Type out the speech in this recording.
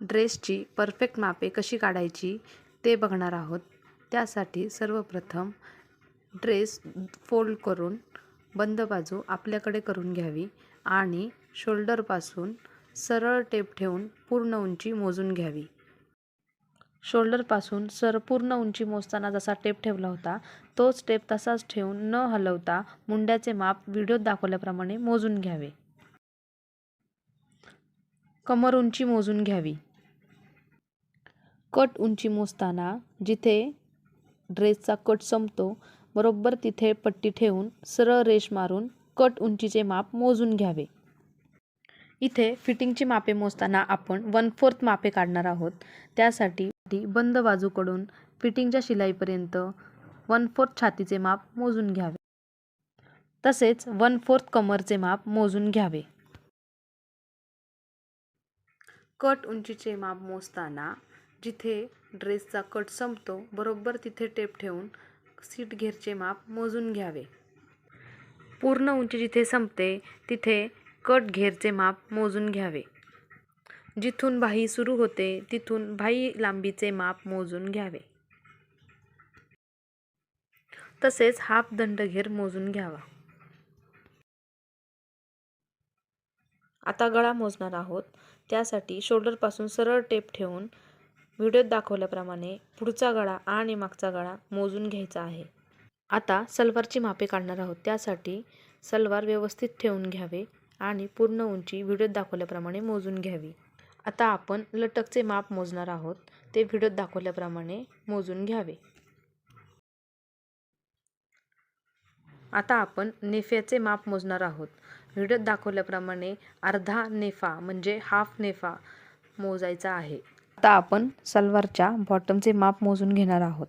ड्रेसची परफेक्ट मापे कशी काढायची ते बघणार आहोत. त्यासाठी सर्वप्रथम ड्रेस फोल्ड करून बंद बाजू आपल्याकडे करून घ्यावी आणि शोल्डरपासून सरळ टेप ठेवून पूर्ण उंची मोजून घ्यावी. शोल्डरपासून सर पूर्ण उंची मोजताना जसा टेप ठेवला होता तोच टेप तसाच ठेवून न हलवता मुंड्याचे माप व्हिडिओत दाखवल्याप्रमाणे मोजून घ्यावे. कमर उंची मोजून घ्यावी. कट उंची मोजताना जिथे ड्रेसचा कट संपतो बरोबर तिथे पट्टी ठेवून सरळ रेष मारून कट उंचीचे माप मोजून घ्यावे. इथे फिटिंगची मापे मोजताना आपण वन फोर्थ मापे काढणार आहोत. त्यासाठी बंद बाजूकडून फिटिंगच्या शिलाईपर्यंत वन फोर्थ छातीचे माप मोजून घ्यावे. तसेच वन फोर्थ कमरचे माप मोजून घ्यावे. कट उंचीचे माप मोजताना जिथे ड्रेसचा कट संपतो बरोबर तिथे टेप ठेवून सीट घेरचे माप मोजून घ्यावे. पूर्ण उंची जिथे संपते तिथे कट घेरचे माप मोजून घ्यावे. जिथून भाई सुरू होते तिथून भाई लांबीचे माप मोजून घ्यावे. तसेच हाफ दंडघेर मोजून घ्यावा. आता गळा मोजणार आहोत. त्यासाठी शोल्डरपासून सरळ टेप ठेवून व्हिडिओत दाखवल्याप्रमाणे पुढचा गळा आणि मागचा गळा मोजून घ्यायचा आहे. आता सलवारची मापे काढणार आहोत. त्यासाठी सलवार व्यवस्थित ठेवून घ्यावे आणि पूर्ण उंची व्हिडिओत दाखवल्याप्रमाणे मोजून घ्यावी. आता आपण लटकचे माप मोजणार आहोत. ते व्हिडिओत दाखवल्याप्रमाणे मोजून घ्यावे. आता आपण नेफ्याचे माप मोजणार आहोत. व्हिडिओत दाखवल्याप्रमाणे अर्धा नेफा म्हणजे हाफ नेफा मोजायचा आहे. आता आपण सलवारच्या बॉटमचे माप मोजून घेणार आहोत.